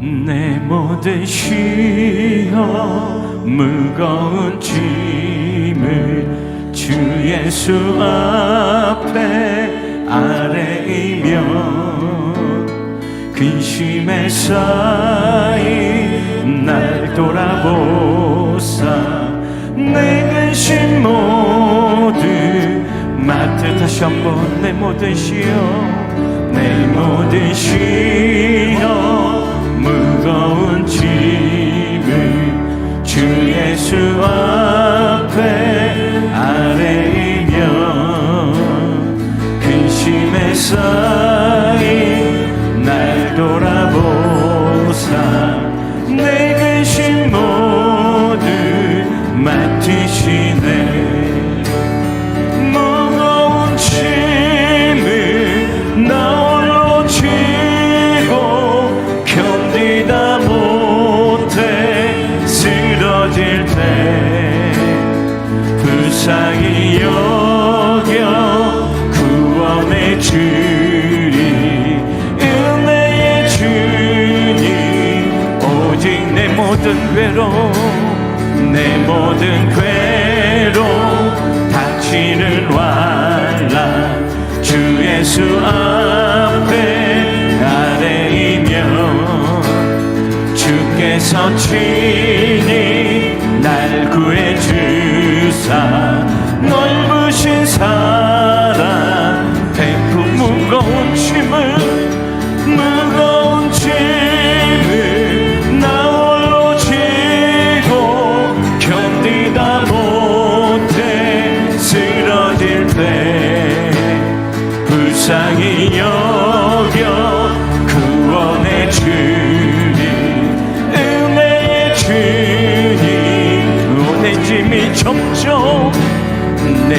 내 모든 시험 무거운 짐을 주 예수 앞에 아래이며 근심에 쌓인 날 돌아보사 내 근심 모두 마트 다시 한번 내 모든 시험 내 모든 시험. 즐거운 짐을 주 예수와 모든 괴로움 내 모든 괴로움 닥치는 완라 주 예수 앞에 아래이며 주께서 친히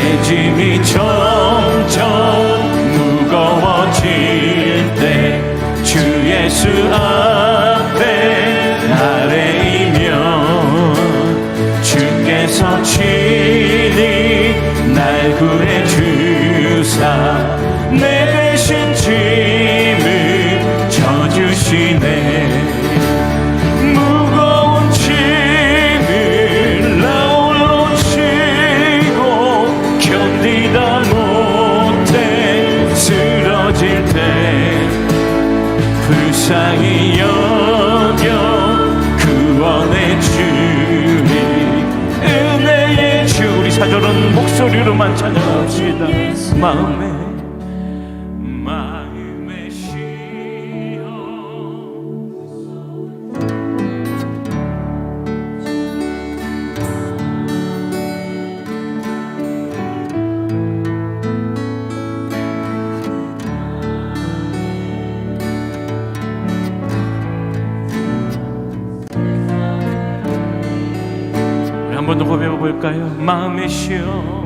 내 짐이 점점 무거워질 때 주 예수 앞 찾아옵시다. 마음에. 마음에 한번 더 고백해 볼까요? 마음에 쉬어.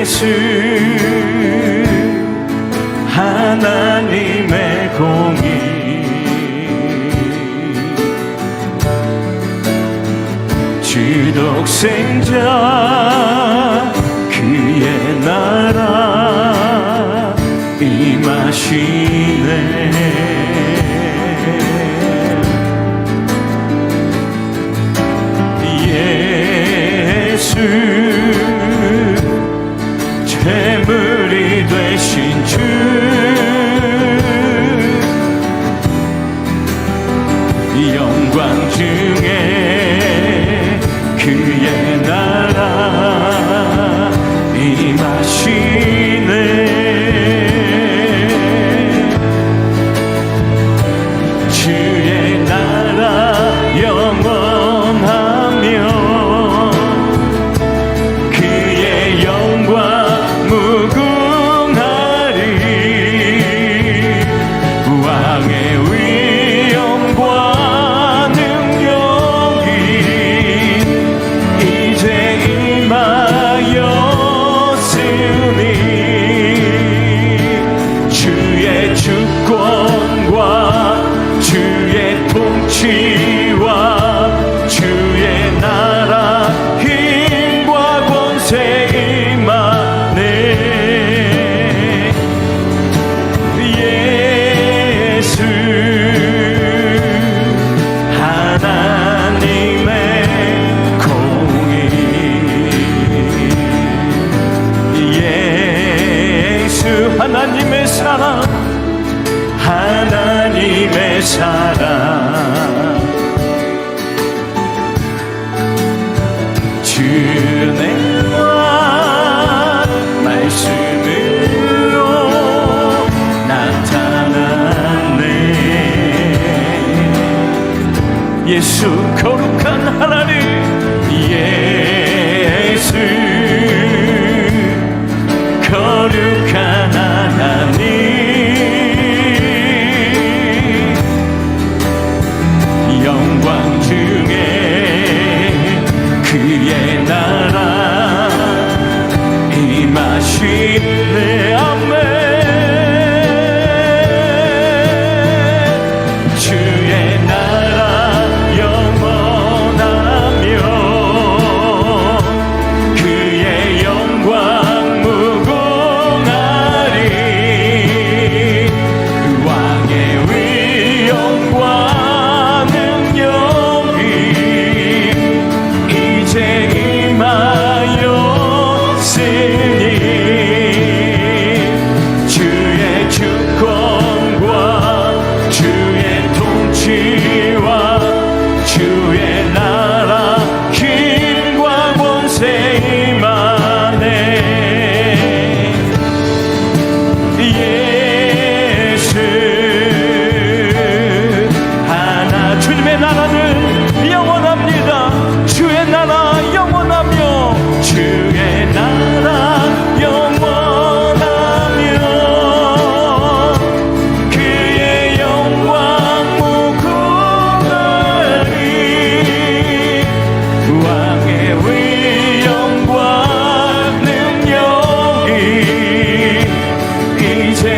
예수 하나님의 공의. 주 독생자 그의 나라 임하시네. 영광 중에 그의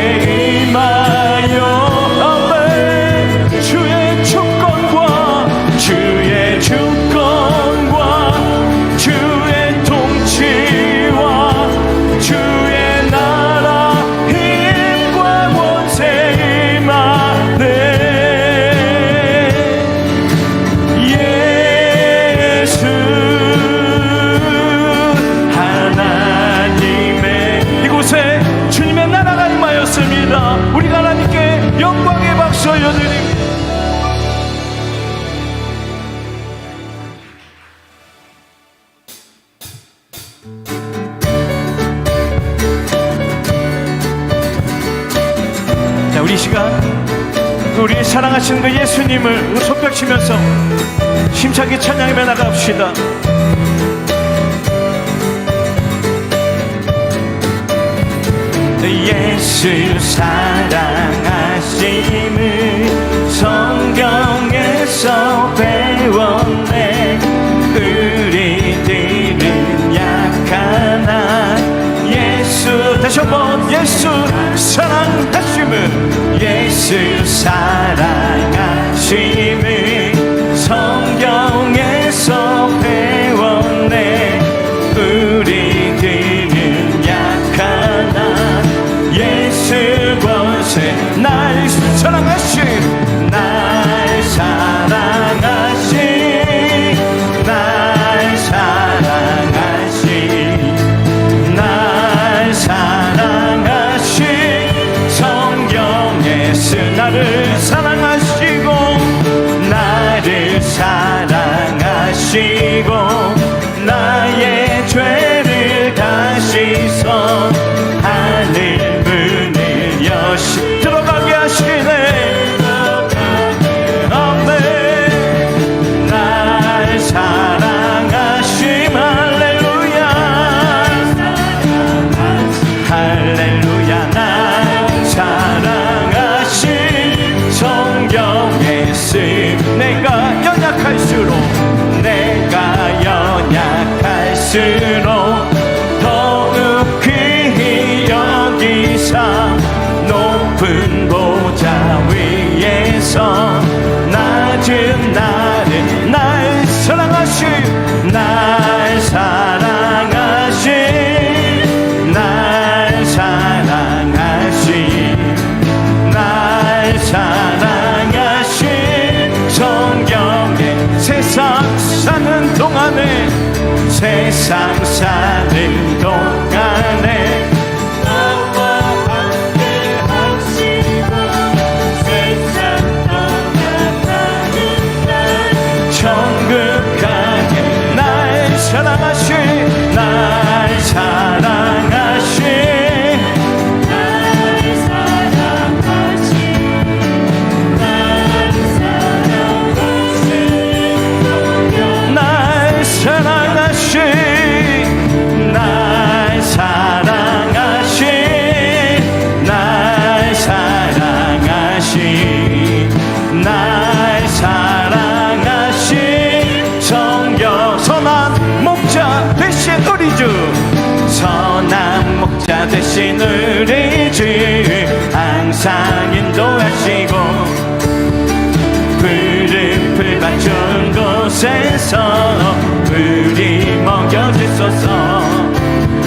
Quem 자, 우리 시간 그 우리 사랑하시는 그 예수님을 손뼉치면서 심차게 찬양하며 나갑시다. 예수 사랑하심을 성경에서 배웠다. 다시 한번 예수 사랑하시면 예수 사랑. song. 곳에서 우리 먹여 주소서.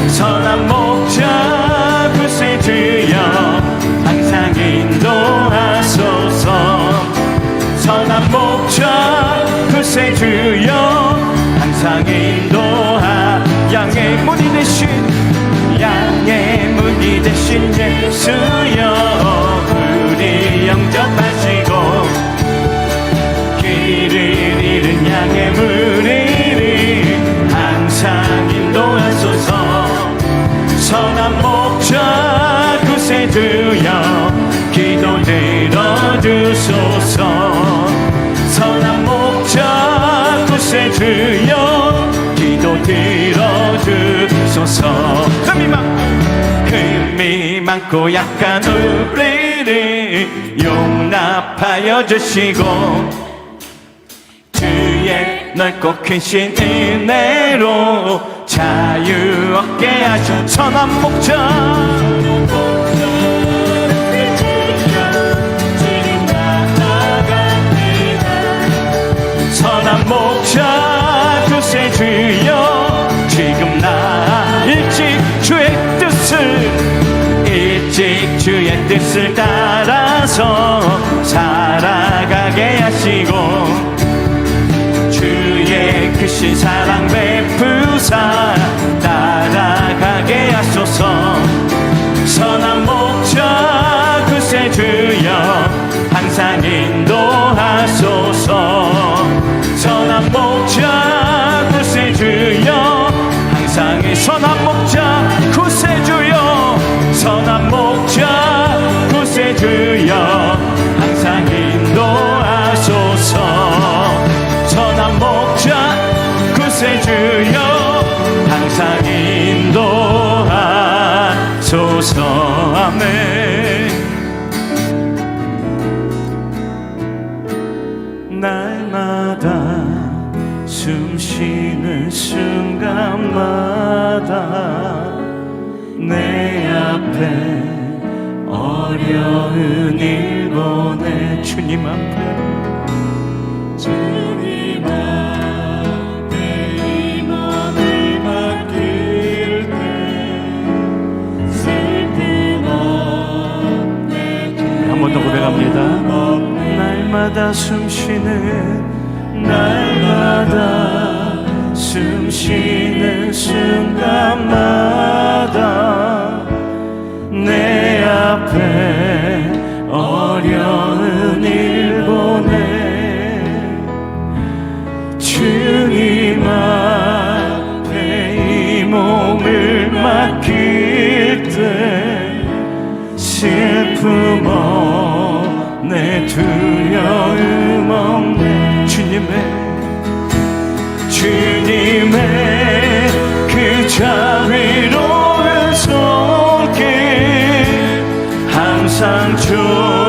선한 목자 구세주여 항상 인도하소서. 선한 목자 구세주여 항상 인도하 양의 문이 되신 양의 문이 되신 예수여 선한 목자 구세주여 기도 들어주소서. 선한 목자 구세주여 기도 들어주소서. 흠이 많고 약한 우리를 용납하여 주시고 주의 넓고 크신 은혜로 자유 얻게 하신 선한 선한 목자 구세주여. 지금 나 일찍 주의 뜻을 일찍 주의 뜻을 따라서 살아가게 하시고 크신 사랑 베푸사 따라가게 하소서. 선한 목자 구세주여 항상 인도하소서. 선한 목자 구세주여 항상 이 선한 목자 구세주여. 선한 보내 주 슬픔 없네 두려움 없네 주님의 주님의 그 자비로운 손길 항상 좋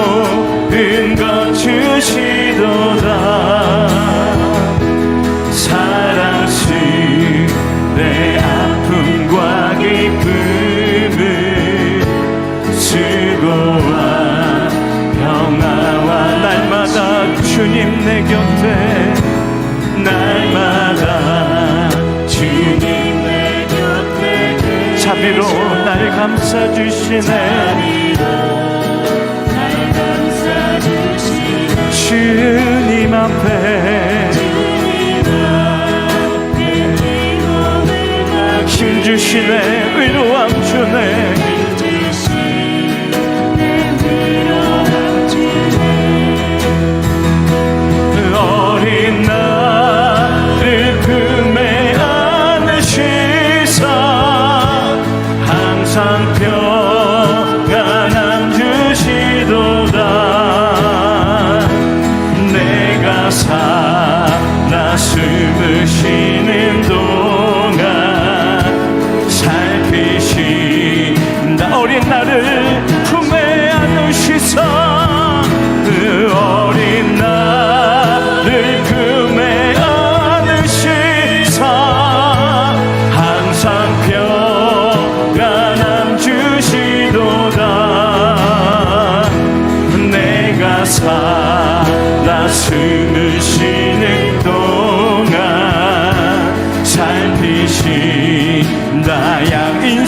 감싸주시네. 주님 앞에 힘 주시네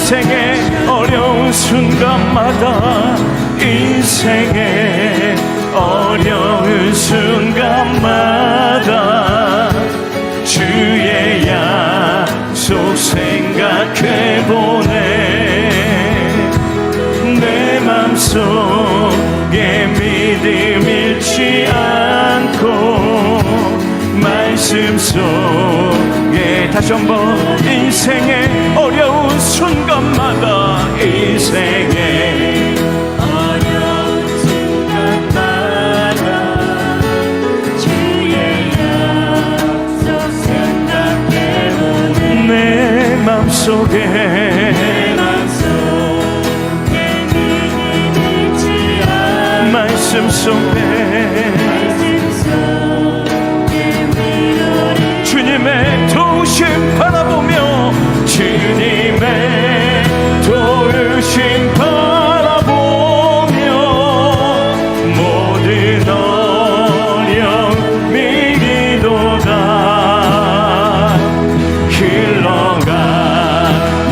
인생의 어려운 순간마다 인생의 어려운 순간마다 주의 약속 생각해보네. 내 맘속에 믿음 잃지 않고 말씀 속에 다시 한번 인생의 어려운 순간마다 인생의 어려운 순간마다 주의 약속 생각해보네 내 맘속에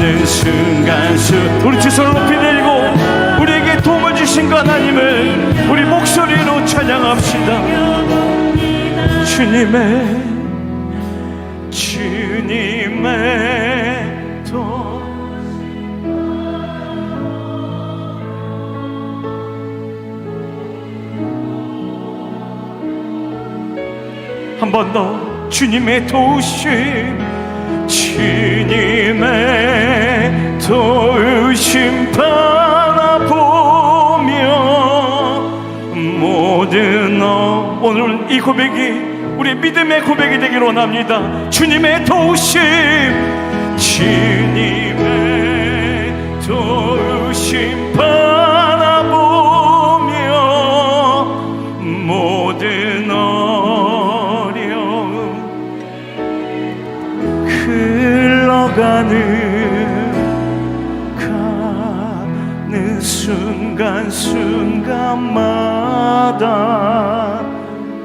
흘러가는 순간수. 우리 두 손을 높이 들고 우리에게 도움을 주신 그 하나님을 우리 목소리로 찬양합시다. 주님의 주님의 도 한 번 더 주님의 도우심 주님의 도우심 바라보며 모든 어 오늘 이 고백이 우리 믿음의 고백이 되기를 원합니다. 주님의 도우심 주님의 도우심 바라 순간순간마다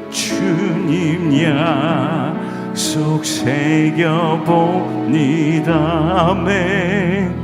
주님 약속 새겨봅니다. 아멘